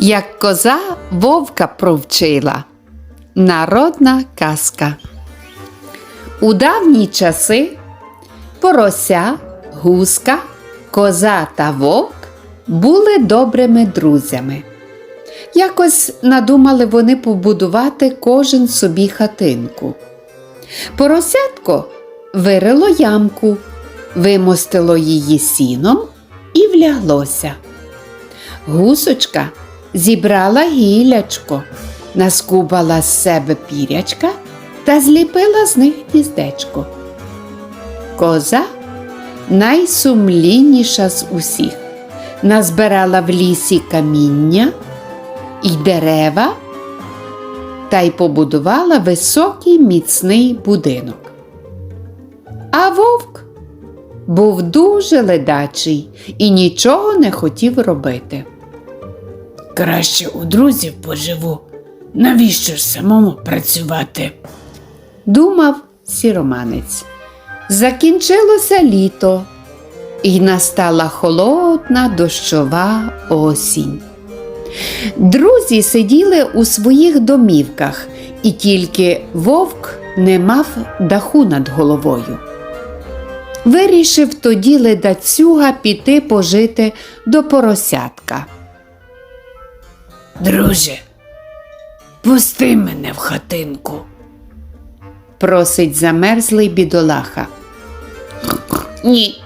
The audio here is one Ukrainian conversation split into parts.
Як коза вовка провчила. Народна казка. У давні часи порося, гуска, коза та вовк були добрими друзями. Якось надумали вони побудувати кожен собі хатинку. Поросятко вирило ямку, вимостило її сіном і вляглося. Гусочка зібрала гілячко, наскубала з себе пірячка та зліпила з них гніздечко. Коза найсумлінніша з усіх, назбирала в лісі каміння і дерева та й побудувала високий міцний будинок. А вовк був дуже ледачий і нічого не хотів робити. Краще у друзів поживу. Навіщо ж самому працювати? думав сіроманець. Закінчилося літо, і настала холодна дощова осінь. Друзі сиділи у своїх домівках, і тільки вовк не мав даху над головою. Вирішив тоді ледацюга піти пожити до поросятка. Друже, пусти мене в хатинку. Просить замерзлий бідолаха. Ні,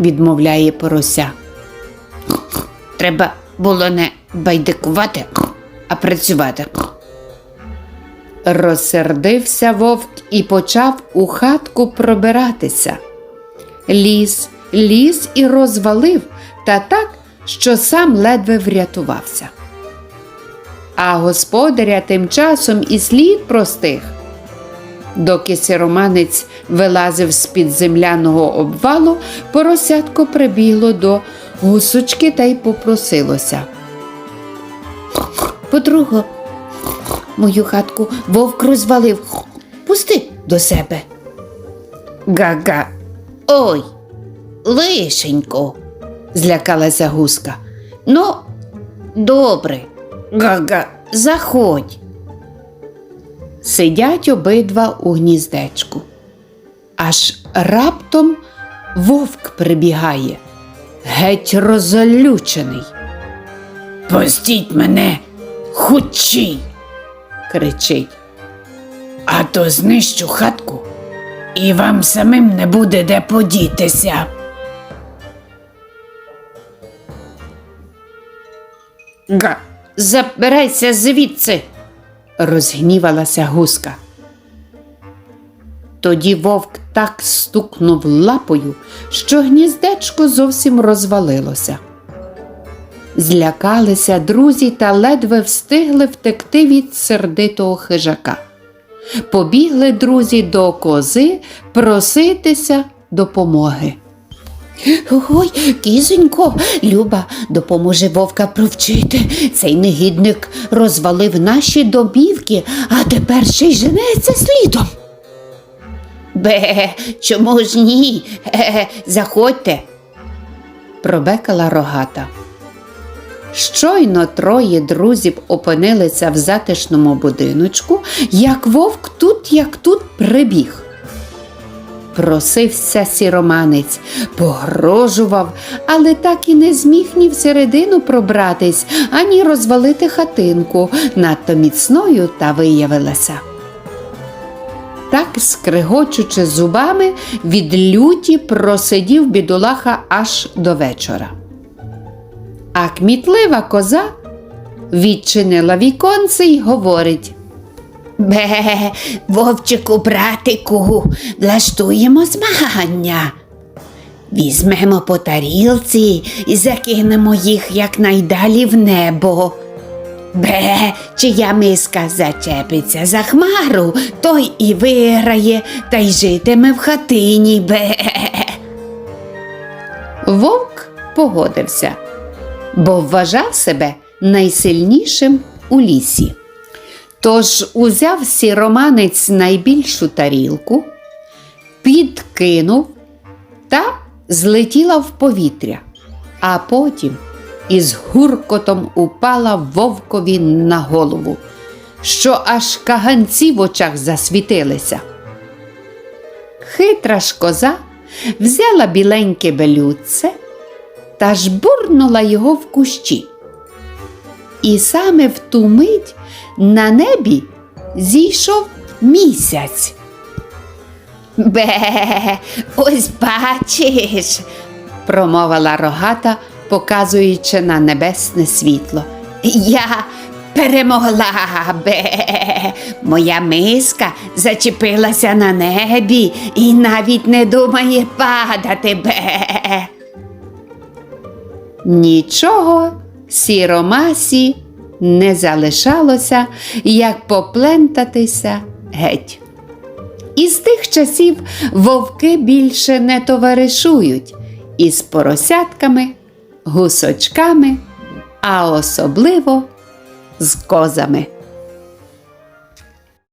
Відмовляє порося. треба було не байдикувати, а працювати. Розсердився вовк і почав у хатку пробиратися. Ліз, ліз і розвалив, та так, що сам ледве врятувався. А господаря тим часом і слід простих. Доки сіроманець вилазив з-під земляного обвалу, поросятко прибігло до гусочки та й попросилося. Подруго, мою хатку вовк розвалив. Пусти до себе. Га-га, Ой, лишенько. злякалася гуска. Ну, добре. Гага, заходь. Сидять обидва у гніздечку. Аж раптом вовк прибігає, геть розлючений, Пустіть мене хучі, кричить. а то знищу хатку, і вам самим не буде де подітися. Га, забирайся звідси. розгнівалася гуска. Тоді вовк так стукнув лапою, що гніздечко зовсім розвалилося. Злякалися друзі та ледве встигли втекти від сердитого хижака. Побігли друзі до кози проситися допомоги. Ой, кізонько, Люба, допоможе вовка провчити. Цей негідник розвалив наші домівки, а тепер ще й женеться слідом. Бе, чому ж ні? Е, заходьте. пробекала рогата. Щойно троє друзів опинилися в затишному будиночку, як вовк тут, як тут прибіг. Просився сіроманець, погрожував, але так і не зміг ні всередину пробратись, ані розвалити хатинку, надто міцною та виявилася. Так, скригочучи зубами, від люті просидів бідолаха аж до вечора. А кмітлива коза відчинила віконце й говорить. Бе, вовчику, братику, влаштуємо змагання. Візьмемо по тарілці і закинемо їх якнайдалі в небо. Бе, чия миска зачепиться за хмару, той і виграє, та й житиме в хатині. Бе. Вовк погодився, бо вважав себе найсильнішим у лісі. Тож узяв сіроманець найбільшу тарілку, підкинув та злетіла в повітря, а потім і з гуркотом упала вовкові на голову, що аж каганці в очах засвітилися. Хитра ж коза взяла біленьке белюдце та жбурнула його в кущі. І саме в ту мить на небі зійшов місяць. Бе, ось бачиш, промовила рогата, показуючи на небесне світло. Я перемогла бе. Моя миска зачепилася на небі і навіть не думає падати бе. Нічого сіромасі не залишалося, як поплентатися геть. Із тих часів вовки більше не товаришують із поросятками, гусочками, а особливо з козами.